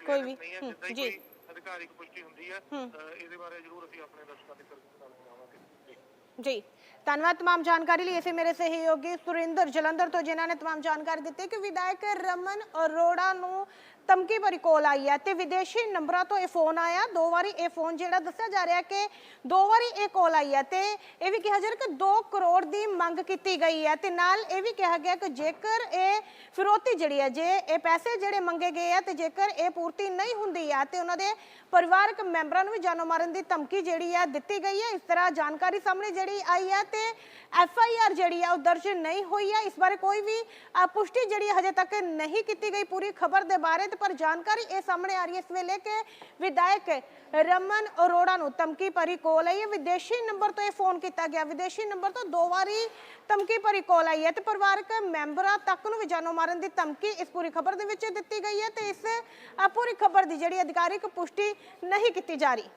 ਕੋਈ ਵੀ, ਨਹੀਂ ਹੈ ਹੂੰ, ਜਿੱਦਾਂ ਹੀ ਜੀ। ਕੋਈ ਅਧਿਕਾਰਿਕ ਪੁਸ਼ਟੀ ਹੁੰਦੀ ਹੈ ਹੂੰ। ਅ, ਇਹਦੇ ਬਾਰੇ ਜ਼ਰੂਰ ਅਸੀਂ ਆਪਣੇ ਦਰਸ਼ਕਾਂ ਦੇ ਨਾਲ ਬਣਾਵਾਂਗੇ ਜੀ ਜੀ ਧੰਨਵਾਦ तमाम ਜਾਣਕਾਰੀ ਲਈ ਇਸੇ ਮੇਰੇ ਸਹਿਯੋਗੀ ਸੁਰਿੰਦਰ ਜਲੰਧਰ ਤੋਂ ਜਿਨ੍ਹਾਂ ਨੇ तमाम ਜਾਣਕਾਰੀ ਦਿੱਤੀ ਕਿ ਵਿਧਾਇਕ ਰਮਨ ਅਰੋੜਾ ਨੂੰ ਧਮਕੀ ਭਰੀ ਕੋਲ ਆਈ ਹੈ ਤੇ ਵਿਦੇਸ਼ੀ ਨੰਬਰਾਂ ਤੋਂ ਇਹ ਫੋਨ ਆਇਆ। ਦੋ ਵਾਰੀ ਇਹ ਫੋਨ ਜਿਹੜਾ ਦੱਸਿਆ ਜਾ ਰਿਹਾ ਕਿ ਦੋ ਵਾਰੀ ਇਹ ਕੋਲ ਆਈ ਹੈ ਤੇ ਇਹ ਵੀ ਕਿਹਾ ਜਾ ਰਿਹਾ ਕਿ 2 ਕਰੋੜ ਦੀ ਮੰਗ ਕੀਤੀ ਗਈ ਹੈ ਤੇ ਨਾਲ ਇਹ ਵੀ ਕਿਹਾ ਗਿਆ ਕਿ ਜੇਕਰ ਇਹ ਫਿਰੋਤੀ ਜਿਹੜੀ ਹੈ, ਜੇ ਇਹ ਪੈਸੇ ਜਿਹੜੇ ਮੰਗੇ ਗਏ ਆ ਤੇ ਜੇਕਰ ਇਹ ਪੂਰਤੀ ਨਹੀਂ ਹੁੰਦੀ ਹੈ ਤੇ ਉਹਨਾਂ ਦੇ ਪਰਿਵਾਰਕ ਮੈਂਬਰਾਂ ਨੂੰ ਵੀ ਜਾਨੋਂ ਮਾਰਨ ਦੀ ਧਮਕੀ ਜਿਹੜੀ ਹੈ ਦਿੱਤੀ ਗਈ ਹੈ। ਇਸ ਤਰ੍ਹਾਂ ਜਾਣਕਾਰੀ ਸਾਹਮਣੇ ਜਿਹੜੀ ਆਈ ਹੈ ਤੇ ਐਫ ਆਈ ਆਰ ਜਿਹੜੀ ਆ ਉਹ ਦਰਜ ਨਹੀਂ ਹੋਈ ਹੈ। ਇਸ ਬਾਰੇ ਕੋਈ ਵੀ ਪੁਸ਼ਟੀ ਜਿਹੜੀ ਹਜੇ ਤੱਕ ਨਹੀਂ ਕੀਤੀ ਗਈ। ਪੂਰੀ ਖਬਰ ਦੇ ਬਾਰੇ ਤੇ ਪਰ ਜਾਣਕਾਰੀ ਇਹ ਸਾਹਮਣੇ ਆ ਰਹੀ ਹੈ। ਇਸ ਵੇਲੇ ਕਿ ਵਿਧਾਇਕ ਰਮਨ ਅਰੋੜਾ ਨੂੰ ਧਮਕੀ ਭਰੀ ਕੋਲ ਆਈ ਹੈ। ਵਿਦੇਸ਼ੀ ਨੰਬਰ ਤੋਂ ਇਹ ਫੋਨ ਕੀਤਾ ਗਿਆ। ਵਿਦੇਸ਼ੀ ਨੰਬਰ ਤੋਂ ਦੋ ਵਾਰੀ ਧਮਕੀ ਭਰੀ ਕੋਲ ਆਈ ਹੈ ਤੇ ਪਰਿਵਾਰਕ ਮੈਂਬਰਾਂ ਤੱਕ ਨੂੰ ਵੀ ਜਾਨੋਂ ਮਾਰਨ ਦੀ ਧਮਕੀ ਇਸ ਪੂਰੀ ਖਬਰ ਦੇ ਵਿੱਚ ਦਿੱਤੀ ਗਈ ਹੈ ਤੇ ਇਸ ਪੂਰੀ ਖਬਰ ਦੀ ਜਿਹੜੀ ਅਧਿਕਾਰਿਕ ਪੁਸ਼ਟੀ ਨਹੀਂ ਕੀਤੀ ਜਾ ਰਹੀ।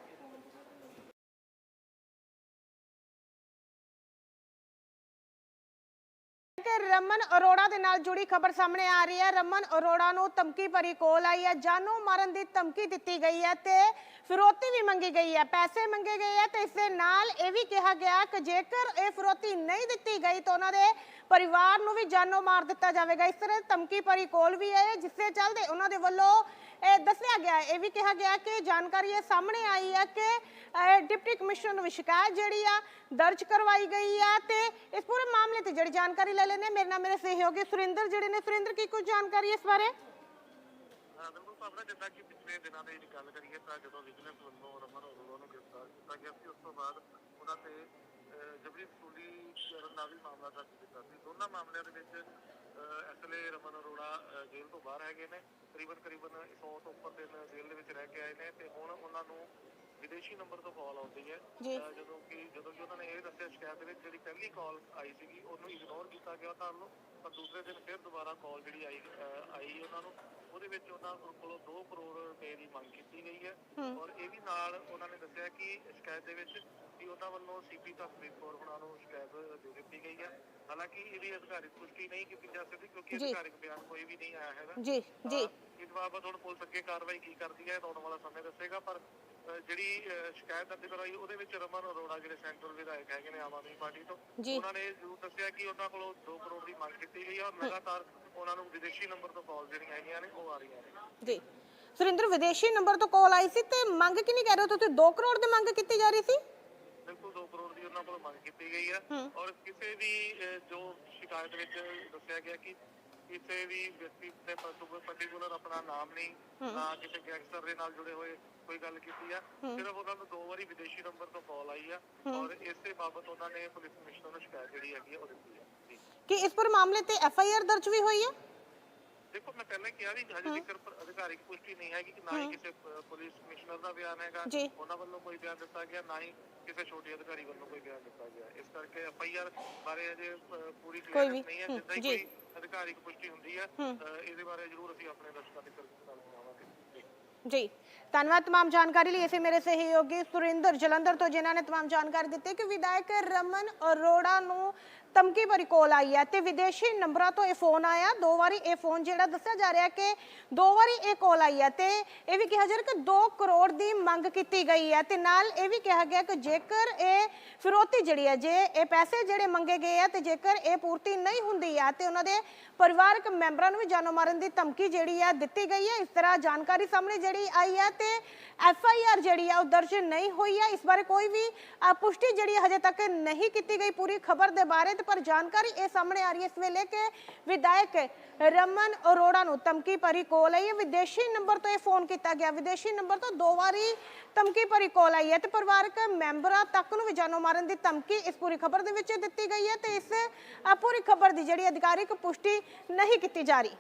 ਰਮਨ ਅਰੋੜਾ ਦੇ ਨਾਲ ਜੁੜੀ ਖਬਰ ਸਾਹਮਣੇ ਆ ਰਹੀ ਹੈ। ਰਮਨ ਅਰੋੜਾ ਨੂੰ ਧਮਕੀ ਭਰੀ ਕੋਲ ਆਈ ਹੈ। ਜਾਨੋਂ ਮਾਰਨ ਦੀ ਧਮਕੀ ਦਿੱਤੀ ਗਈ ਹੈ ਤੇ ਫਿਰੌਤੀ ਵੀ ਮੰਗੀ ਗਈ ਹੈ। ਪੈਸੇ ਮੰਗੇ ਗਏ ਹੈ ਤੇ ਇਸ ਦੇ ਨਾਲ ਇਹ ਵੀ ਕਿਹਾ ਗਿਆ ਕਿ ਜੇਕਰ ਇਹ ਫਿਰੌਤੀ ਨਹੀਂ ਦਿੱਤੀ ਗਈ ਤਾਂ ਉਹਨਾਂ ਦੇ ਪਰਿਵਾਰ ਨੂੰ ਵੀ ਜਾਨੋਂ ਮਾਰ ਦਿੱਤਾ ਜਾਵੇਗਾ। ਇਸ ਤਰ੍ਹਾਂ ਧਮਕੀ ਭਰੀ ਕੋਲ ਵੀ ਹੈ ਜਿਸ ਦੇ ਚੱਲਦੇ ਉਹਨਾਂ ਦੇ ਵੱਲੋਂ ਇਹ ਦੱਸਿਆ ਗਿਆ ਇਹ ਵੀ ਕਿਹਾ ਗਿਆ ਕਿ ਜਾਣਕਾਰੀ ਇਹ ਸਾਹਮਣੇ ਆਈ ਹੈ ਕਿ ਡਿਪਟੀ ਕਮਿਸ਼ਨਰ ਨੂੰ ਸ਼ਿਕਾਇਤ ਜਿਹੜੀ ਆ ਦਰਜ ਕਰਵਾਈ ਗਈ ਆ ਤੇ ਤੇ ਜਿਹੜੀ ਜਾਣਕਾਰੀ ਲੈ ਲੈਣੇ ਮੇਰੇ ਨਾਲ ਮੇਰੇ ਸਹਿਯੋਗੀ ਸੁਰਿੰਦਰ, ਜਿਹੜੇ ਨੇ ਸੁਰਿੰਦਰ ਕੀ ਕੁਝ ਜਾਣਕਾਰੀ ਇਸ ਬਾਰੇ? ਹਾਂ, ਬਿਲਕੁਲ ਭਾਵਨਾ ਜਿੱਦਾਂ ਕਿ ਪਿਛਲੇ ਦਿਨਾਂ ਦੇ ਗੱਲ ਕਰੀਏ ਤਾਂ ਜਦੋਂ ਵਿਜੀਲੈਂਸ ਵੱਲੋਂ ਰਮਨ ਅਰੋੜਾ ਨੂੰ ਗ੍ਰਿਫਤਾਰ ਕੀਤਾ ਗਿਆ ਸੀ, ਉਸ ਤੋਂ ਬਾਅਦ ਉਹਨਾਂ ਤੇ ਜਬਰੀ ਵਸੂਲੀ ਕਰਨ ਦਾ ਵੀ ਮਾਮਲਾ ਦਰਜ ਕੀਤਾ ਸੀ। ਦੋਨਾਂ ਮਾਮਲਿਆਂ ਦੇ ਵਿੱਚ ਐਸਐਲਏ ਰਮਨ ਅਰੋੜਾ ਜੇਲ੍ਹ ਤੋਂ ਬਾਹਰ ਹੈਗੇ ਨੇ ਤਕਰੀਬਨ ਤਕਰੀਬਨ 100 ਤੋਂ ਉੱਪਰ ਦਿਨ ਜੇਲ੍ਹ ਦੇ ਵਿੱਚ ਰਹਿ ਕੇ ਆਏ ਨੇ ਤੇ ਹੁਣ ਉਹਨਾਂ ਨੂੰ ਵਿਦੇਸ਼ੀ ਨੰਬਰ ਤੋਂ ਕਾਲ ਆਉਂਦੀ ਹੈ। ਜਦੋਂ ਕਿ ਜਦੋਂ ਕਿ ਉਹਨਾਂ ਨੇ ਇਹ ਦੱਸਿਆ ਸ਼ਿਕਾਇਤ ਦੇ ਵਿੱਚ ਜਿਹੜੀ ਪਹਿਲੀ ਕਾਲ ਆਈ ਸੀਗੀ ਉਹਨੂੰ ਇਗਨੋਰ ਕੀਤਾ ਗਿਆ ਤਾਂ ਵੱਲੋਂ ਪਰ ਦੂਸਰੇ ਦਿਨ ਫਿਰ ਦੁਬਾਰਾ ਕਾਲ ਜਿਹੜੀ ਆਈ ਆਈ ਉਹਨਾਂ ਨੂੰ ਉਹਦੇ ਵਿੱਚ ਉਹਨਾਂ ਕੋਲੋਂ 2 ਕਰੋੜ ਰੁਪਏ ਦੀ ਮੰਗ ਕੀਤੀ ਗਈ ਹੈ। ਨਾਲ ਉਹਨਾਂ ਨੇ ਦੱਸਿਆ ਕਿ ਸ਼ਿਕਾਇਤ ਦੇ ਵਿੱਚ ਕਿ ਉਹਨਾਂ ਵੱਲੋਂ ਸੀਪੀ ਤਸਵੀਰ ਹੁਣਾਂ ਨੂੰ ਸ਼ਿਕਾਇਤ ਦੇ ਦਿੱਤੀ ਗਈ ਹੈ ਹਾਲਾਂਕਿ ਇਹਦੀ ਅਧਿਕਾਰਿਤ ਪੁਸ਼ਟੀ ਨਹੀਂ ਕੀਤੀ ਜਾ ਸਕਦੀ ਕਿਉਂਕਿ। ਅਧਿਕਾਰਿਕ ਬਿਆਨ ਕੋਈ ਵੀ ਨਹੀਂ ਆਇਆ ਹੈਗਾ। ਜੀ ਜੀ। ਇਸ ਬਾਬਤ ਹੁਣ ਪੁਲਿਸ ਅੱਗੇ ਕਾਰਵਾਈ ਕੀ ਕਰਦੀ ਹੈ ਆਉਣ ਵਾਲਾ ਸਮੇਂ ਦੱਸੇਗਾ ਪਰ ਜਿਹੜੀ ਸ਼ਿਕਾਇਤ ਦਰਜ ਕਰਾਈ ਉਹਦੇ ਵਿੱਚ ਰਮਨ ਅਰੋੜਾ ਜਿਹੜੇ ਸੈਂਟਰਲ ਵਿਧਾਇਕ ਹੈਗੇ ਨੇ ਆਮ ਆਦਮੀ ਪਾਰਟੀ ਤੋਂ। ਉਹਨਾਂ ਨੇ ਜ਼ਰੂਰ ਦੱਸਿਆ ਕਿ ਉਹਨਾਂ ਕੋਲੋਂ 2 ਕਰੋੜ ਦੀ ਮੰਗ ਕੀਤੀ ਗਈ ਹੈ ਔਰ ਲਗਾਤਾਰ ਉਹਨਾਂ ਨੂੰ ਵਿਦੇਸ਼ੀ ਨੰਬਰ ਤੋਂ ਕਾਲ ਜਿਹੜੀਆਂ ਆਈਆਂ ਨੇ ਉਹ ਆ ਰਹੀਆਂ ਨੇ। ਜੀ। ਸੁਰਿੰਦਰ ਵਿਦੇਸ਼ੀ ਨੰਬਰ ਤੋਂ ਕਾਲ ਆਈ ਸੀ ਤੇ ਮੰਗ ਕੀ ਨਹੀਂ ਕਹਿ ਰਹੇ ਹੋ? ਤੁਸੀਂ 2 ਕਰੋੜ ਦੀ ਮੰਗ ਕੀਤੀ ਜਾ ਰਹੀ ਸੀ? ਬਿਲਕੁਲ 2 ਕਰੋੜ ਦੀ ਉਹਨਾਂ ਕੋਲੋਂ ਮੰਗ ਕੀਤੀ ਗਈ ਹੈ ਹੂੰ। ਔਰ ਕਿਸੇ ਵੀ ਅਹ, ਜੋ ਸ਼ਿਕਾਇਤ ਵਿੱਚ ਦੱਸਿਆ ਗਿਆ ਕਿ ਕਿਸੇ ਵੀ ਵਿਅਕਤੀ ਤੇ ਪਾਰਟਿਕੂਲਰ ਆਪਣਾ ਨਾਮ ਨਹੀਂ ਨਾ ਕਿਸੇ ਗੈਂਗਸਟਰ ਦੇ ਨਾਲ ਜੁੜੇ ਹੋਏ ਕੋਈ ਗੱਲ ਕੀਤੀ ਆ। ਸਿਰਫ ਉਹਨਾਂ ਨੂੰ ਦੋ ਵਾਰੀ ਵਿਦੇਸ਼ੀ ਨੰਬਰ ਤੋਂ ਕਾਲ ਆਈ ਆ ਔਰ ਇਸੇ ਬਾਬਤ ਉਹਨਾਂ ਨੇ ਪੁਲਿਸ ਕਮਿਸ਼ਨਰ ਨੂੰ ਸ਼ਿਕਾਇਤ ਜਿਹੜੀ ਹੈਗੀ ਆ ਉਹ ਦਿੱਤੀ ਹੈ ਜੀ ਕਿ ਇਸ ਪਰ ਮਾਮਲੇ ਤੇ ਐਫ ਆਈ ਆਰ ਦਰਜ ਵੀ ਹੋਈ ਹੈ ਦੇਖੋ ਮੈਂ ਪਹਿਲਾਂ ਕਿਹਾ ਵੀ ਹਜੇ ਤੱਕ ਅਧਿਕਾਰਿਕ ਪੁਸ਼ਟੀ ਨਹੀਂ ਹੈਗੀ ਕਿ ਨਾ ਹੀ ਕਿਸੇ ਪੁਲਿਸ ਕਮਿਸ਼ਨਰ ਦਾ ਬਿਆਨ ਹੈਗਾ। ਉਹਨਾਂ ਵੱਲੋਂ ਕੋਈ ਬਿਆਨ ਦਿੱਤਾ ਗਿਆ ਨਾ ਹੀ ਕਿਸੇ ਛੋਟੇ ਅਧਿਕਾਰੀ ਵੱਲੋਂ ਕੋਈ ਬਿਆਨ ਦਿੱਤਾ ਗਿਆ। ਇਸ ਕਰਕੇ ਐਫ ਆਈ ਆਰ ਬਾਰੇ ਅਜੇ ਪੂਰੀ ਕਲੀਅਰੈਂਸ ਨਹੀਂ ਹੈ ਜਿੱਦਾਂ ਹੀ ਕੋਈ ਅਧਿਕਾਰਿਕ ਪੁਸ਼ਟੀ ਹੁੰਦੀ ਹੈ ਇਹਦੇ ਬਾਰੇ ਜ਼ਰੂਰ ਅਸੀਂ ਆਪਣੇ ਦਰਸ਼ਕਾਂ ਦੇ ਨਾਲ ਜੀ। ਧੰਨਵਾਦ ਤਮਾਮ ਜਾਣਕਾਰੀ ਲਈ। ਇਸੇ ਮੇਰੇ ਸਹਿਯੋਗੀ ਸੁਰਿੰਦਰ ਜਲੰਧਰ ਤੋਂ ਜਿਨ੍ਹਾਂ ਨੇ ਤਮਾਮ ਜਾਣਕਾਰੀ ਦਿੱਤੀ ਕਿ ਵਿਧਾਇਕ ਰਮਨ ਅਰੋੜਾ ਨੂੰ ਧਮਕੀ ਭਰੀ ਕੋਲ ਆਈ ਹੈ ਤੇ ਵਿਦੇਸ਼ੀ ਨੰਬਰਾਂ ਤੋਂ ਇਹ ਫੋਨ ਆਇਆ। ਦੋ ਵਾਰੀ ਇਹ ਫੋਨ ਜਿਹੜਾ ਦੱਸਿਆ ਜਾ ਰਿਹਾ ਕਿ ਦੋ ਵਾਰੀ ਇਹ ਕਾਲ ਆਈ ਹੈ ਤੇ ਇਹ ਵੀ ਕਿਹਾ ਜਾ ਰਿਹਾ ਕਿ 2 ਕਰੋੜ ਦੀ ਮੰਗ ਕੀਤੀ ਗਈ ਹੈ ਤੇ ਨਾਲ ਇਹ ਵੀ ਕਿਹਾ ਗਿਆ ਕਿ ਜੇਕਰ ਇਹ ਫਿਰੋਤੀ ਜਿਹੜੀ ਹੈ, ਜੇ ਇਹ ਪੈਸੇ ਜਿਹੜੇ ਮੰਗੇ ਗਏ ਆ ਤੇ ਜੇਕਰ ਇਹ ਪੂਰਤੀ ਨਹੀਂ ਹੁੰਦੀ ਹੈ ਤੇ ਉਹਨਾਂ ਦੇ ਪਰਿਵਾਰਕ ਮੈਂਬਰਾਂ ਨੂੰ ਵੀ ਜਾਨੋਂ ਮਾਰਨ ਦੀ ਧਮਕੀ ਜਿਹੜੀ ਹੈ ਦਿੱਤੀ ਗਈ ਹੈ। ਇਸ ਤਰ੍ਹਾਂ ਜਾਣਕਾਰੀ ਸਾਹਮਣੇ ਜਿਹੜੀ ਆਈ ਹੈ ਤੇ ਐਫ ਆਈ ਆਰ ਜਿਹੜੀ ਆ ਉਹ ਦਰਜ ਨਹੀਂ ਹੋਈ ਹੈ। ਇਸ ਬਾਰੇ ਕੋਈ ਵੀ ਪੁਸ਼ਟੀ ਜਿਹੜੀ ਹਜੇ ਤੱਕ ਨਹੀਂ ਕੀਤੀ ਗਈ। ਪੂਰੀ ਖਬਰ ਦੇ ਬਾਰੇ ਤੇ ਪਰ ਜਾਣਕਾਰੀ ਇਹ ਸਾਹਮਣੇ ਆ ਰਹੀ ਹੈ ਇਸ ਵੇਲੇ ਕਿ ਵਿਧਾਇਕ ਰਮਨ ਅਰੋੜਾ ਨੂੰ ਧਮਕੀ ਭਰੀ ਕੋਲ ਆਈ ਹੈ। ਵਿਦੇਸ਼ੀ ਨੰਬਰ ਤੋਂ ਇਹ ਫੋਨ ਕੀਤਾ ਗਿਆ। ਵਿਦੇਸ਼ੀ ਨੰਬਰ ਤੋਂ ਦੋ ਵਾਰੀ ਧਮਕੀ ਭਰੀ ਕੋਲ ਆਈ ਹੈ ਤੇ ਪਰਿਵਾਰਕ ਮੈਂਬਰਾਂ ਤੱਕ ਨੂੰ ਵੀ ਜਾਨੋਂ ਮਾਰਨ ਦੀ ਧਮਕੀ ਇਸ ਪੂਰੀ ਖਬਰ ਦੇ ਵਿੱਚ ਦਿੱਤੀ ਗਈ ਹੈ ਤੇ ਇਸ ਪੂਰੀ ਖਬਰ ਦੀ ਜਿਹੜੀ ਅਧਿਕਾਰਿਕ ਪੁਸ਼ਟੀ ਨਹੀਂ ਕੀਤੀ ਜਾ ਰਹੀ।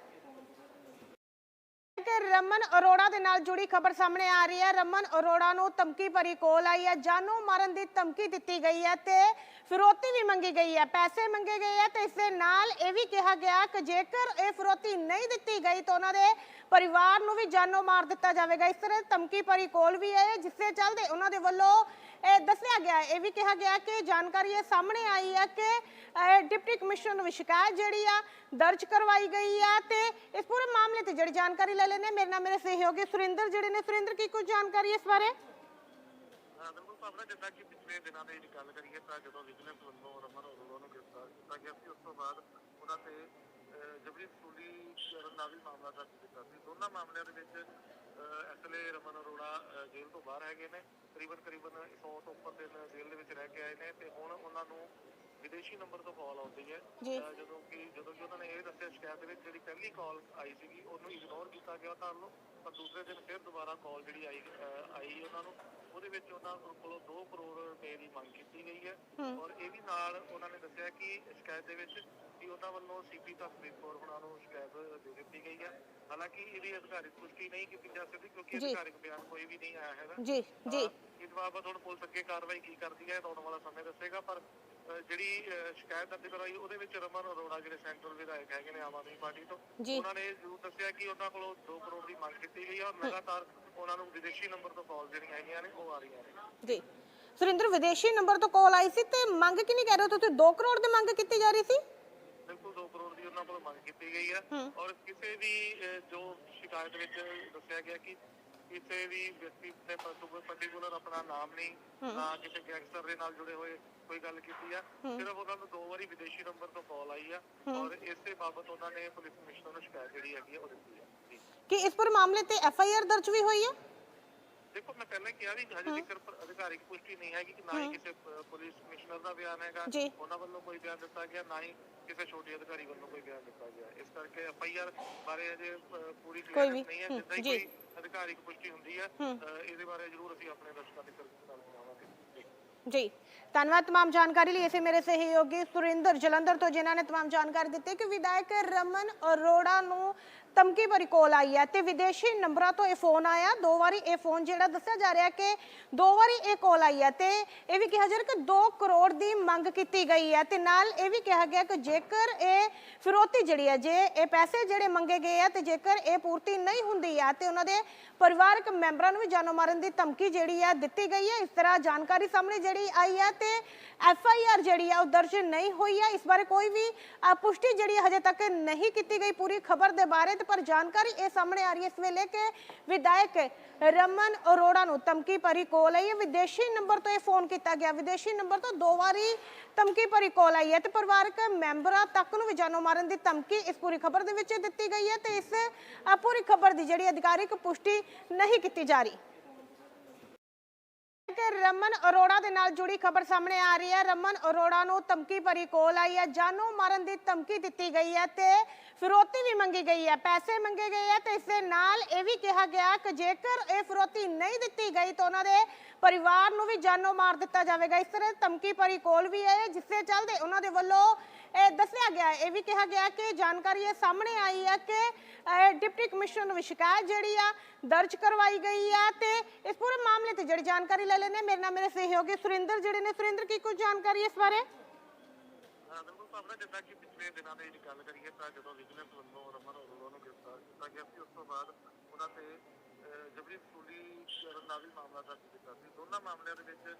ਕਿ ਰਮਨ ਅਰੋੜਾ ਦੇ ਨਾਲ ਜੁੜੀ ਖਬਰ ਸਾਹਮਣੇ ਆ ਰਹੀ ਹੈ। ਰਮਨ ਅਰੋੜਾ ਨੂੰ ਧਮਕੀ ਭਰੀ ਕੋਲ ਆਈ ਹੈ। ਜਾਨੋਂ ਮਾਰਨ ਦੀ ਧਮਕੀ ਦਿੱਤੀ ਗਈ ਹੈ ਤੇ ਫਿਰੌਤੀ ਵੀ ਮੰਗੀ ਗਈ ਹੈ। ਪੈਸੇ ਮੰਗੇ ਗਏ ਹੈ ਤੇ ਇਸ ਦੇ ਨਾਲ ਇਹ ਵੀ ਕਿਹਾ ਗਿਆ ਕਿ ਜੇਕਰ ਇਹ ਫਿਰੌਤੀ ਨਹੀਂ ਦਿੱਤੀ ਗਈ ਤਾਂ ਉਹਨਾਂ ਦੇ ਪਰਿਵਾਰ ਨੂੰ ਵੀ ਜਾਨੋਂ ਮਾਰ ਦਿੱਤਾ ਜਾਵੇਗਾ। ਇਸ ਤਰ੍ਹਾਂ ਧਮਕੀ ਭਰੀ ਕੋਲ ਵੀ ਹੈ, ਜਿਸ ਦੇ ਚੱਲਦੇ ਉਹਨਾਂ ਦੇ ਵੱਲੋਂ ਇਹ ਦੱਸਿਆ ਗਿਆ ਹੈ, ਇਹ ਵੀ ਕਿਹਾ ਗਿਆ ਕਿ ਜਾਣਕਾਰੀ ਇਹ ਸਾਹਮਣੇ ਆਈ ਹੈ ਕਿ ਅਹ, ਡਿਪਟੀ ਕਮਿਸ਼ਨਰ ਨੂੰ ਸ਼ਿਕਾਇਤ ਜਿਹੜੀ ਆ ਦਰਜ ਕਰਵਾਈ ਗਈ ਆ ਤੇ ਇਸ ਪੂਰੇ ਮਾਮਲੇ ਤੇ ਜਿਹੜੀ ਜਾਣਕਾਰੀ ਲੈ ਲੈਣੇ ਮੇਰੇ ਨਾਲ ਮੇਰੇ ਸਹਿਯੋਗੀ ਸੁਰਿੰਦਰ ਜਿਹੜੇ ਨੇ। ਸੁਰਿੰਦਰ ਕੀ ਕੁਝ ਜਾਣਕਾਰੀ ਇਸ ਬਾਰੇ? ਹਾਂ ਬਿਲਕੁਲ ਭਾਵਨਾ ਜਿੱਦਾਂ ਕਿ ਪਿਛਲੇ ਦਿਨਾਂ ਦੇ ਵਿੱਚ ਗੱਲ ਕਰੀਏ ਤਾਂ ਜਦੋਂ ਵਿਜੀਲੈਂਸ ਵੱਲੋਂ ਰਮਨ ਅਰੋੜਾ ਨੂੰ ਗ੍ਰਿਫਤਾਰ ਕੀਤਾ ਗਿਆ ਸੀ ਉਸ ਤੋਂ ਬਾਅਦ ਉਹਨਾਂ ਤੇ ਅਹ, ਜਬਰੀ ਵਸੂਲੀ ਕਰਨ ਦਾ ਵੀ ਮਾਮਲਾ ਦਰਜ ਕੀਤਾ ਸੀ। ਦੋਨਾਂ ਮਾਮਲਿਆਂ ਦੇ ਵਿੱਚ ਐਸਐਲਏ ਰਮਨ ਅਰੋੜਾ ਜੇਲ੍ਹ ਤੋਂ ਬਾਹਰ ਹੈਗੇ ਨੇ। ਕਰੀਬਨ ਕਰੀਬਨ 100 ਤੋਂ ਉੱਪਰ ਦਿਨ ਜੇਲ੍ਹ ਦੇ ਵਿੱਚ ਰਹਿ ਕੇ ਆਏ ਨੇ ਤੇ ਹੁਣ ਉਹਨਾਂ ਨੂੰ ਵਿਦੇਸ਼ੀ ਨੰਬਰ ਤੋਂ ਕਾਲ ਆਉਂਦੀ ਹੈ। ਜਦੋਂ ਕਿ ਜਦੋਂ ਕਿ ਉਹਨਾਂ ਨੇ ਇਹ ਦੱਸਿਆ ਸ਼ਿਕਾਇਤ ਦੇ ਵਿੱਚ ਜਿਹੜੀ ਪਹਿਲੀ ਕਾਲ ਆਈ ਸੀਗੀ ਉਹਨੂੰ ਇਗਨੋਰ ਕੀਤਾ ਗਿਆ ਤਾਂ ਪਰ ਦੂਸਰੇ ਦਿਨ ਫਿਰ ਦੁਬਾਰਾ ਕਾਲ ਜਿਹੜੀ ਆਈ ਆਈ ਉਹਨਾਂ ਨੂੰ। ਉਹਦੇ ਵਿੱਚ ਉਹਨਾਂ ਕੋਲੋਂ 2 ਕਰੋੜ ਰੁਪਏ ਦੀ ਮੰਗ ਕੀਤੀ ਗਈ ਹੈ। ਔਰ ਇਹ ਵੀ ਨਾਲ ਉਹਨਾਂ ਨੇ ਦੱਸਿਆ ਕਿ ਸ਼ਿਕਾਇਤ ਦੇ ਵਿੱਚ ਕਿ ਉਹਨਾਂ ਵੱਲੋਂ ਸੀਪੀ ਤਸਵੀਰ ਕੌਰ ਹੁਣਾਂ ਨੂੰ ਸ਼ਿਕਾਇਤ ਦੇ ਦਿੱਤੀ ਗਈ ਹੈ। ਹਾਲਾਂਕਿ ਇਹਦੀ ਅਧਿਕਾਰਿਤ ਪੁਸ਼ਟੀ ਨਹੀਂ ਕੀਤੀ ਜਾ ਸਕਦੀ ਕਿਉਂਕਿ। ਅਧਿਕਾਰਿਕ ਬਿਆਨ ਕੋਈ ਵੀ ਨਹੀਂ ਆਇਆ ਹੈਗਾ। ਜੀ ਜੀ। ਇਸ ਬਾਬਤ ਹੁਣ ਪੁਲਿਸ ਅੱਗੇ ਕਾਰਵਾਈ ਕੀ ਕਰਦੀ ਹੈ ਆਉਣ ਵਾਲਾ ਸਮੇਂ ਦੱਸੇਗਾ ਪਰ ਜਿਹੜੀ ਸ਼ਿਕਾਇਤ ਦਰਜ ਕਰਾਈ ਉਹਦੇ ਵਿੱਚ ਰਮਨ ਅਰੋੜਾ ਜਿਹੜੇ ਸੈਂਟਰਲ ਵਿਧਾਇਕ ਹੈਗੇ ਨੇ ਆਮ ਆਦਮੀ ਪਾਰਟੀ ਤੋਂ। ਉਹਨਾਂ ਨੇ ਜ਼ਰੂਰ ਦੱਸਿਆ ਕਿ ਉਹਨਾਂ ਕੋਲੋਂ 2 ਕਰੋੜ ਦੀ ਮੰਗ ਕੀਤੀ ਗਈ ਹੈ ਔਰ ਲਗਾਤਾਰ ਉਹਨਾਂ ਨੂੰ ਵਿਦੇਸ਼ੀ ਨੰਬਰ ਤੋਂ ਕਾਲ ਜਿਹੜੀਆਂ ਆਈਆਂ ਨੇ ਉਹ ਆ ਰਹੀਆਂ ਨੇ। ਜੀ। ਸੁਰਿੰਦਰ ਵਿਦੇਸ਼ੀ ਨੰਬਰ ਤੋਂ ਕਾਲ ਆਈ ਸੀ ਤੇ ਮੰਗ ਕੀ ਨਹੀਂ ਕਹਿ ਰਹੇ ਹੋ ਤੁਸੀਂ? 2 ਕਰੋੜ ਦੀ ਮੰਗ ਕੀਤੀ ਜਾ ਰਹੀ ਸੀ? ਬਿਲਕੁਲ 2 ਕਰੋੜ ਦੀ ਉਹਨਾਂ ਕੋਲੋਂ ਮੰਗ ਕੀਤੀ ਗਈ ਹੈ। ਔਰ ਕਿਸੇ ਵੀ ਜੋ ਸ਼ਿਕਾਇਤ ਵਿੱਚ ਦੱਸਿਆ ਗਿਆ ਕਿ ਕਿਸੇ ਵੀ ਵਿਅਕਤੀ ਨੇ ਪਾਰਟਿਕੂਲਰ ਆਪਣਾ ਨਾਮ ਨਹੀਂ ਨਾ ਕਿਸੇ ਗੈਂਗਸਟਰ ਦੇ ਨਾਲ ਜੁੜੇ ਹੋਏ ਕੋਈ ਗੱਲ ਕੀਤੀ ਆ। ਸਿਰਫ ਉਹਨਾਂ ਨੂੰ ਦੋ ਵਾਰੀ ਵਿਦੇਸ਼ੀ ਨੰਬਰ ਤੋਂ ਕਾਲ ਆਈ ਆ ਔਰ ਇਸੇ ਬਾਬਤ ਉਹਨਾਂ ਨੇ ਪੁਲਿਸ ਕਮਿਸ਼ਨਰ ਨੂੰ ਸ਼ਿਕਾਇਤ ਜਿਹੜੀ ਹੈਗੀ ਉਹ ਦਿੱਤੀ ਆ। ਕਿ ਇਸ ਪਰ ਮਾਮਲੇ ਤੇ ਐਫ ਆਈ ਆਰ ਦਰਜ ਵੀ ਹੋਈ ਹੈ? ਦੇਖੋ ਮੈਂ ਪਹਿਲਾਂ ਕਿਹਾ ਵੀ ਹਜੇ ਤੱਕ ਅਧਿਕਾਰਿਕ ਪੁਸ਼ਟੀ ਨਹੀਂ ਹੈਗੀ ਕਿ ਨਾ ਹੀ ਕਿਸੇ ਪ- ਪੁਲਿਸ ਕਮਿਸ਼ਨਰ ਦਾ ਬਿਆਨ ਹੈਗਾ ਜੀ। ਉਹਨਾਂ ਵੱਲੋਂ ਕੋਈ ਬਿਆਨ ਦਿੱਤਾ ਗਿਆ ਨਾ ਹੀ ਕਿਸੇ ਛੋਟੇ ਅਧਿਕਾਰੀ ਵੱਲੋਂ ਕੋਈ ਬਿਆਨ ਦਿੱਤਾ ਗਿਆ ਇਸ ਕਰਕੇ ਐਫ ਆਈ ਆਰ ਬਾਰੇ ਅਜੇ ਅ, ਪੂਰੀ ਕੋਈ ਕਲੀਅਰ ਵੀ, ਨਹੀਂ ਹੈ ਹੂੰ, ਜਿੱਦਾਂ ਹੀ ਜੀ। ਕੋਈ ਅਧਿਕਾਰਿਕ ਪੁਸ਼ਟੀ ਹੁੰਦੀ ਹੈ ਅ, ਇਹਦੇ ਬਾਰੇ ਜ਼ਰੂਰ ਅਸੀਂ ਆਪਣੇ ਦਰਸ਼ਕਾਂ ਦੇ ਨਾਲ ਜਾਵਾਂਗੇ ਜੀ ਜੀ ਧੰਨਵਾਦ तमाम ਜਾਣਕਾਰੀ ਲਈ ਇਸੇ ਮੇਰੇ ਸਹਿਯੋਗੀ ਸੁਰਿੰਦਰ ਜਲੰਧਰ ਤੋਂ ਜਿਨ੍ਹਾਂ ਨੇ तमाम ਜਾਣਕਾਰੀ ਦਿੱਤੀ ਕਿ ਵਿਧਾਇਕ ਰਮਨ ਅਰੋੜਾ ਨੂੰ ਧਮਕੀ ਭਰੀ ਕੋਲ ਆਈ ਹੈ ਤੇ ਵਿਦੇਸ਼ੀ ਨੰਬਰਾਂ ਤੋਂ ਇਹ ਫੋਨ ਆਇਆ। ਦੋ ਵਾਰੀ ਇਹ ਫੋਨ ਜਿਹੜਾ ਦੱਸਿਆ ਜਾ ਰਿਹਾ ਕਿ ਦੋ ਵਾਰੀ ਇਹ ਕੋਲ ਆਈ ਹੈ ਤੇ ਇਹ ਵੀ ਕਿਹਾ ਜਾ ਰਿਹਾ ਕਿ 2 ਕਰੋੜ ਦੀ ਮੰਗ ਕੀਤੀ ਗਈ ਹੈ ਤੇ ਨਾਲ ਇਹ ਵੀ ਕਿਹਾ ਗਿਆ ਕਿ ਜੇਕਰ ਇਹ ਫਿਰੋਤੀ ਜਿਹੜੀ ਹੈ, ਜੇ ਇਹ ਪੈਸੇ ਜਿਹੜੇ ਮੰਗੇ ਗਏ ਆ ਤੇ ਜੇਕਰ ਇਹ ਪੂਰਤੀ ਨਹੀਂ ਹੁੰਦੀ ਆ ਤੇ ਉਹਨਾਂ ਦੇ ਪਰਿਵਾਰਕ ਮੈਂਬਰਾਂ ਨੂੰ ਵੀ ਜਾਨੋਂ ਮਾਰਨ ਦੀ ਧਮਕੀ ਜਿਹੜੀ ਆ ਦਿੱਤੀ ਗਈ ਹੈ। ਇਸ ਤਰ੍ਹਾਂ ਜਾਣਕਾਰੀ ਸਾਹਮਣੇ ਜਿਹੜੀ ਆਈ ਹੈ ਤੇ ਐਫ ਆਈ ਆਰ ਜਿਹੜੀ ਆ ਉਹ ਦਰਜ ਨਹੀਂ ਹੋਈ ਹੈ ਇਸ ਬਾਰੇ ਕੋਈ ਵੀ ਪੁਸ਼ਟੀ ਜਿਹੜੀ ਹਜੇ ਤੱਕ ਨਹੀਂ ਕੀਤੀ ਗਈ। ਪੂਰੀ ਖਬਰ ਦੇ ਬਾਰੇ ਪਰ ਜਾਣਕਾਰੀ ਇਹ ਸਾਹਮਣੇ ਆ ਰਹੀ ਹੈ ਇਸ ਵੇਲੇ ਕਿ ਵਿਧਾਇਕ ਰਮਨ ਅਰੋੜਾ ਨੂੰ ਧਮਕੀ ਭਰੀ ਕੋਲ ਆਈ ਹੈ। ਵਿਦੇਸ਼ੀ ਨੰਬਰ ਤੋਂ ਇਹ ਫੋਨ ਕੀਤਾ ਗਿਆ। ਵਿਦੇਸ਼ੀ ਨੰਬਰ ਤੋਂ ਦੋ ਵਾਰੀ ਧਮਕੀ ਭਰੀ ਕੋਲ ਆਈ ਹੈ ਤੇ ਪਰਿਵਾਰਕ ਮੈਂਬਰਾਂ ਤੱਕ ਨੂੰ ਵੀ ਜਾਨੋਂ ਮਾਰਨ ਦੀ ਧਮਕੀ ਇਸ ਪੂਰੀ ਖਬਰ ਦੇ ਵਿੱਚ ਦਿੱਤੀ ਗਈ ਹੈ ਤੇ ਇਸ ਪੂਰੀ ਖਬਰ ਦੀ ਜਿਹੜੀ ਅਧਿਕਾਰਿਕ ਪੁਸ਼ਟੀ ਨਹੀਂ ਕੀਤੀ ਜਾ ਰਹੀ। ਕਿ ਰਮਨ ਅਰੋੜਾ ਦੇ ਨਾਲ ਜੁੜੀ ਖਬਰ ਸਾਹਮਣੇ ਆ ਰਹੀ ਹੈ। ਰਮਨ ਅਰੋੜਾ ਨੂੰ ਧਮਕੀ ਭਰੀ ਕੋਲ ਆਈ ਹੈ। ਜਾਨੋਂ ਮਾਰਨ ਦੀ ਧਮਕੀ ਦਿੱਤੀ ਗਈ ਹੈ ਤੇ ਫਿਰੌਤੀ ਵੀ ਮੰਗੀ ਗਈ ਹੈ। ਪੈਸੇ ਮੰਗੇ ਗਏ ਹੈ ਤੇ ਇਸ ਦੇ ਨਾਲ ਇਹ ਵੀ ਕਿਹਾ ਗਿਆ ਕਿ ਜੇਕਰ ਇਹ ਫਿਰੌਤੀ ਨਹੀਂ ਦਿੱਤੀ ਗਈ ਤਾਂ ਉਹਨਾਂ ਦੇ ਪਰਿਵਾਰ ਨੂੰ ਵੀ ਜਾਨੋਂ ਮਾਰ ਦਿੱਤਾ ਜਾਵੇਗਾ। ਇਸ ਤਰ੍ਹਾਂ ਧਮਕੀ ਭਰੀ ਕੋਲ ਵੀ ਹੈ, ਜਿਸ ਦੇ ਚੱਲਦੇ ਉਹਨਾਂ ਦੇ ਵੱਲੋਂ ਗਿਆ ਹੈ, ਇਹ ਵੀ ਕਿਹਾ ਗਿਆ ਕਿ ਜਾਣਕਾਰੀ ਇਹ ਸਾਹਮਣੇ ਆਈ ਹੈ ਕਿ ਅਹ, ਡਿਪਟੀ ਕਮਿਸ਼ਨਰ ਨੂੰ ਵੀ ਸ਼ਿਕਾਇਤ ਜਿਹੜੀ ਆ ਦਰਜ ਕਰਵਾਈ ਗਈ ਆ ਤੇ ਇਸ ਪੂਰੇ ਮਾਮਲੇ ਤੇ ਜਿਹੜੀ ਜਾਣਕਾਰੀ ਲੈ ਲੈਣੇ ਮੇਰੇ ਨਾਲ ਮੇਰੇ ਸਹਿਯੋਗੀ ਸੁਰਿੰਦਰ ਜਿਹੜੇ ਨੇ। ਸੁਰਿੰਦਰ ਕੀ ਕੁਝ ਜਾਣਕਾਰੀ ਇਸ ਬਾਰੇ? ਹਾਂ ਬਿਲਕੁਲ ਭਾਵਨਾ ਜਿੱਦਾਂ ਕਿ ਪਿਛਲੇ ਦਿਨਾਂ ਦੇ ਵਿੱਚ ਗੱਲ ਕਰੀਏ ਤਾਂ ਜਦੋਂ ਵਿਜੀਲੈਂਸ ਵੱਲੋਂ ਰਮਨ ਅਰੋੜਾ ਨੂੰ ਗ੍ਰਿਫਤਾਰ ਕੀਤਾ ਗਿਆ ਸੀ ਉਸ ਤੋਂ ਬਾਅਦ ਉਹਨਾਂ ਤੇ ਅਹ, ਜਬਰੀ ਵਸੂਲੀ ਕਰਨ ਦਾ ਵੀ ਮਾਮਲਾ ਦਰਜ ਕੀਤਾ ਸੀ। ਦੋਨਾਂ ਮਾਮਲਿਆਂ ਦੇ ਵਿੱਚ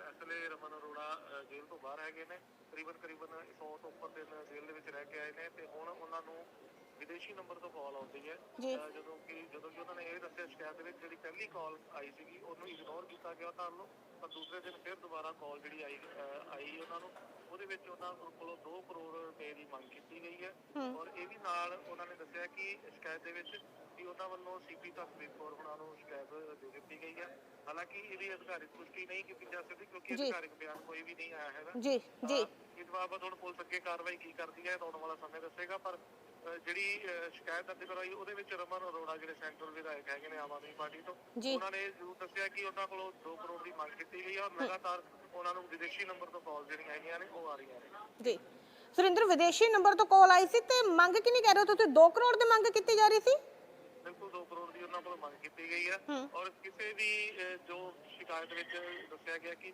ਐਸਐਲਏ ਰਮਨ ਅਰੋੜਾ ਜੇਲ੍ਹ ਤੋਂ ਬਾਹਰ ਹੈਗੇ ਨੇ। ਕਰੀਬਨ ਕਰੀਬਨ 100 ਤੋਂ ਉੱਪਰ ਦਿਨ ਜੇਲ੍ਹ ਦੇ ਵਿੱਚ ਰਹਿ ਕੇ ਆਏ ਨੇ ਤੇ ਹੁਣ ਉਹਨਾਂ ਨੂੰ ਵਿਦੇਸ਼ੀ ਨੰਬਰ ਤੋਂ ਕਾਲ ਆਉਂਦੀ ਹੈ। ਜੀ। ਜਦੋਂ ਕਿ ਜਦੋਂ ਕਿ ਉਹਨਾਂ ਨੇ ਇਹ ਦੱਸਿਆ ਸ਼ਿਕਾਇਤ ਦੇ ਵਿੱਚ ਜਿਹੜੀ ਪਹਿਲੀ ਕਾਲ ਆਈ ਸੀਗੀ ਉਹਨੂੰ ਇਗਨੋਰ ਕੀਤਾ ਗਿਆ ਤਾਂ ਵੱਲੋਂ ਪਰ ਦੂਸਰੇ ਦਿਨ ਫਿਰ ਦੁਬਾਰਾ ਕਾਲ ਜਿਹੜੀ ਆਈ ਅਹ, ਆਈ ਉਹਨਾਂ ਨੂੰ ਉਹਦੇ ਵਿੱਚ ਉਹਨਾਂ ਕੋਲੋਂ 2 ਕਰੋੜ ਰੁਪਏ ਦੀ ਮੰਗ ਕੀਤੀ ਗਈ ਹੈ। ਔਰ ਇਹ ਵੀ ਨਾਲ ਉਹਨਾਂ ਨੇ ਦੱਸਿਆ ਕਿ ਸ਼ਿਕਾਇਤ ਦੇ ਵਿੱਚ ਕਿ ਉਹਨਾਂ ਵੱਲੋਂ ਸੀਪੀ ਤਸਵੀਰ ਕੌਰ ਹੁਣਾਂ ਨੂੰ ਸ਼ਿਕਾਇਤ ਦੇ ਦਿੱਤੀ ਗਈ ਹੈ। ਹਾਲਾਂਕਿ ਇਹਦੀ ਅਧਿਕਾਰਿਤ ਪੁਸ਼ਟੀ ਨਹੀਂ ਕੀਤੀ ਜਾ ਸਕਦੀ ਕਿਉਂਕਿ ਜੀ। ਅਧਿਕਾਰਿਕ ਬਿਆਨ ਕੋਈ ਵੀ ਨਹੀਂ ਆਇਆ ਹੈਗਾ। ਜੀ ਜੀ। ਇਸ ਬਾਬਤ ਹੁਣ ਪੁਲਿਸ ਅੱਗੇ ਕਾਰਵਾਈ ਕੀ ਕਰਦੀ ਹੈ ਇਹ ਤਾਂ ਆਉਣ ਵਾਲਾ ਸਮੇਂ ਦੱਸੇਗਾ ਪਰ ਜਿਹੜੀ ਸ਼ਿਕਾਇਤ ਦਰਜ ਕਰਾਈ ਉਹਦੇ ਵਿੱਚ ਰਮਨ ਅਰੋੜਾ ਜਿਹੜੇ ਸੈਂਟਰਲ ਵਿਧਾਇਕ ਹੈਗੇ ਨੇ ਆਮ ਆਦਮੀ ਪਾਰਟੀ ਤੋਂ। ਉਹਨਾਂ ਨੇ ਜ਼ਰੂਰ ਦੱਸਿਆ ਕਿ ਉਹਨਾਂ ਕੋਲੋਂ 2 ਕਰੋੜ ਦੀ ਮੰਗ ਕੀਤੀ ਗਈ ਹੈ ਔਰ ਲਗਾਤਾਰ ਉਹਨਾਂ ਨੂੰ ਵਿਦੇਸ਼ੀ ਨੰਬਰ ਤੋਂ ਕਾਲ ਜਿਹੜੀਆਂ ਆਈਆਂ ਨੇ ਉਹ ਆ ਰਹੀਆਂ ਨੇ। ਜੀ। ਸੁਰਿੰਦਰ ਵਿਦੇਸ਼ੀ ਨੰਬਰ ਤੋਂ ਕਾਲ ਆਈ ਸੀ ਤੇ ਮੰਗ ਕੀ ਨਹੀਂ ਕਹਿ ਰਹੇ ਹੋ ਤੁਸੀਂ? 2 ਕਰੋੜ ਦੀ ਮੰਗ ਕੀਤੀ ਜਾ ਰਹੀ ਸੀ? ਬਿਲਕੁਲ 2 ਕਰੋੜ ਦੀ ਉਹਨਾਂ ਕੋਲੋਂ ਮੰਗ ਕੀਤੀ ਗਈ ਹੈ। ਔਰ ਕਿਸੇ ਵੀ ਜੋ ਸ਼ਿਕਾਇਤ ਵਿੱਚ ਦੱਸਿਆ ਗਿਆ ਕਿ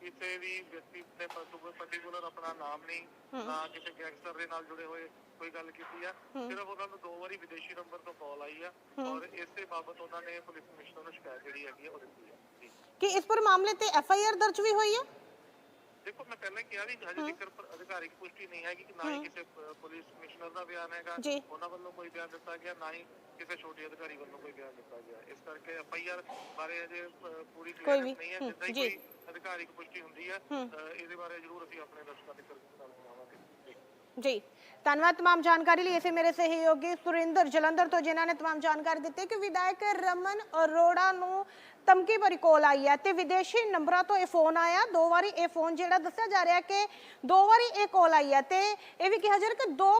ਕਿਸੇ ਵੀ ਵਿਅਕਤੀ ਨੇ ਪਾਰਟਿਕੂਲਰ ਆਪਣਾ ਨਾਮ ਨਹੀਂ ਨਾ ਕਿਸੇ ਗੈਂਗਸਟਰ ਦੇ ਨਾਲ ਜੁੜੇ ਹੋਏ ਕੋਈ ਗੱਲ ਕੀਤੀ ਆ। ਸਿਰਫ ਉਹਨਾਂ ਨੂੰ ਦੋ ਵਾਰੀ ਵਿਦੇਸ਼ੀ ਨੰਬਰ ਤੋਂ ਕਾਲ ਆਈ ਆ ਔਰ ਇਸੇ ਬਾਬਤ ਉਹਨਾਂ ਨੇ ਪੁਲਿਸ ਕਮਿਸ਼ਨਰ ਨੂੰ ਸ਼ਿਕਾਇਤ ਜਿਹੜੀ ਹੈਗੀ ਉਹ ਦਿੱਤੀ ਆ। ਜੀ। ਕਿ ਇਸ ਪਰ ਮਾਮਲੇ ਤੇ ਐਫ ਆਈ ਆਰ ਦਰਜ ਵੀ ਹੋਈ ਹੈ ਦੇਖੋ ਮੈਂ ਪਹਿਲਾਂ ਕਿਹਾ ਵੀ ਹਜੇ ਤੱਕ ਅਧਿਕਾਰਿਕ ਪੁਸ਼ਟੀ ਨਹੀਂ ਹੈਗੀ ਕਿ ਨਾ ਹੀ ਕਿਸੇ ਪੁਲਿਸ ਕਮਿਸ਼ਨਰ ਦਾ ਬਿਆਨ ਹੈਗਾ। ਉਹਨਾਂ ਵੱਲੋਂ ਕੋਈ ਬਿਆਨ ਦਿੱਤਾ ਗਿਆ ਨਾ ਹੀ ਕਿਸੇ ਛੋਟੇ ਅਧਿਕਾਰੀ ਵੱਲੋਂ ਕੋਈ ਬਿਆਨ ਦਿੱਤਾ ਗਿਆ। ਇਸ ਕਰਕੇ ਐਫ ਆਈ ਆਰ ਬਾਰੇ ਅਜੇ ਪੂਰੀ ਕੋਈ ਕਲੀਅਰ ਵੀ, ਨਹੀਂ ਹੈ। ਹੂੰ, ਜਿੱਦਾਂ ਹੀ। ਕੋਈ ਅਧਿਕਾਰਿਕ ਪੁਸ਼ਟੀ ਹੁੰਦੀ ਹੈ। ਇਹਦੇ ਬਾਰੇ ਜ਼ਰੂਰ ਅਸੀਂ ਆਪਣੇ ਦਰਸ਼ਕਾਂ ਦੇ ਜੀ ਜੀ ਧੰਨਵਾਦ तमाम ਜਾਣਕਾਰੀ ਲਈ ਇਸੇ ਮੇਰੇ ਸਹਿਯੋਗੀ ਸੁਰਿੰਦਰ ਜਲੰਧਰ ਤੋਂ ਜਿਨ੍ਹਾਂ ਨੇ तमाम ਜਾਣਕਾਰੀ ਦਿੱਤੀ ਕਿ ਵਿਧਾਇਕ ਰਮਨ ਅਰੋੜਾ ਨੂੰ ਧਮਕੀ ਭਰੀ ਕਾਲ ਆਈ ਹੈ ਤੇ ਵਿਦੇਸ਼ੀ ਨੰਬਰਾਂ ਤੋਂ ਇਹ ਫੋਨ ਆਇਆ ਦੋ ਵਾਰੀ ਇਹ ਫੋਨ ਜਿਹੜਾ ਦੱਸਿਆ ਜਾ ਰਿਹਾ ਕਿ ਦੋ ਵਾਰੀ ਇਹ ਕਾਲ ਆਈ ਹੈ ਤੇ ਇਹ ਵੀ ਕਿਹਾ ਜਾ ਰਿਹਾ ਕਿ ਦੋ